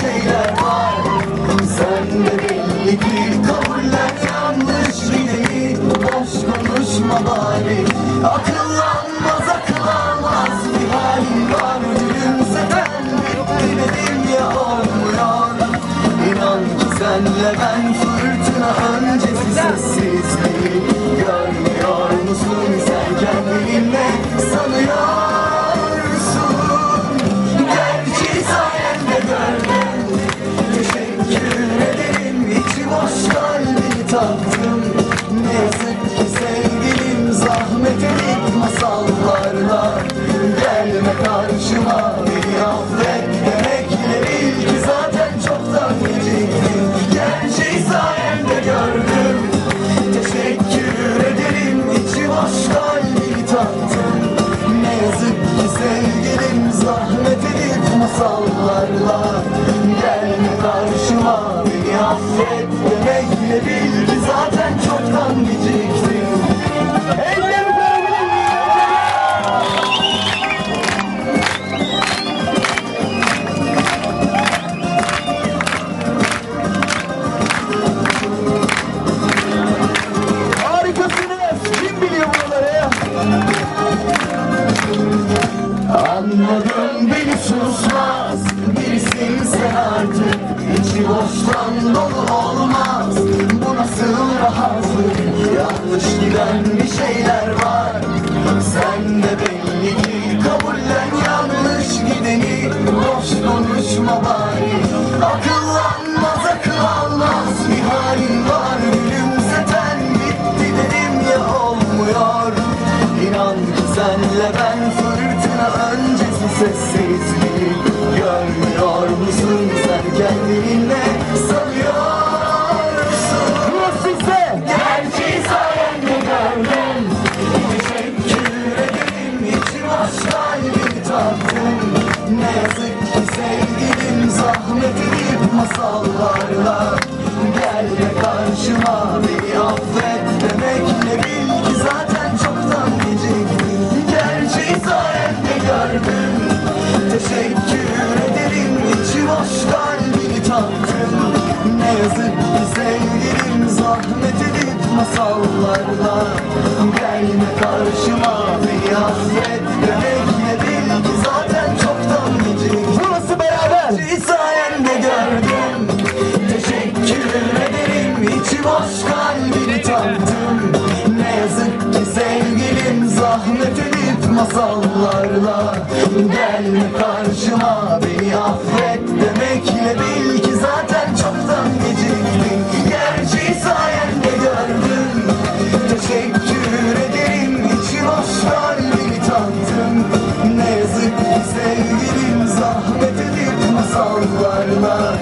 şeyler var. Sen de belli ki kabullen yanlış. Bileği Boş konuşma bari? Akıllanmaz akıl almaz bir halin var. Gülümseden dedim ya olmuyor. İnan ki senle ben beni affet dolu olmaz. Bu nasıl rahatlık Yanlış giden bir şeyler var. Sen de belli ki kabullen. Yanlış gideni Boş konuşma bari. Akıllanmaz akıl almaz Bir halin var. Gülümseten Bitti dedim ya olmuyor. İnan ki senle ben fırtına öncesi sessizliği Görmüyor musun? Sen kendini ne taktım Ne yazık ki sevgilim zahmet edip masallarla Gelme karşıma beni affet demekle bil ki zaten çoktan geciktim Gerçeği sayende gördüm Teşekkür ederim içi boş kalbini taktım Ne yazık ki sevgilim zahmet edip masallarla Gelme karşıma beni affet demekle içi boş kalbini taktım Ne yazık ki sevgilim zahmet edip masallarla. Gelme karşıma beni affet demekle bil ki zaten çoktan geciktim Gerçeği sayende gördüm. Teşekkür ederim içi boş kalbini taktım Ne yazık ki sevgilim zahmet edip masallarla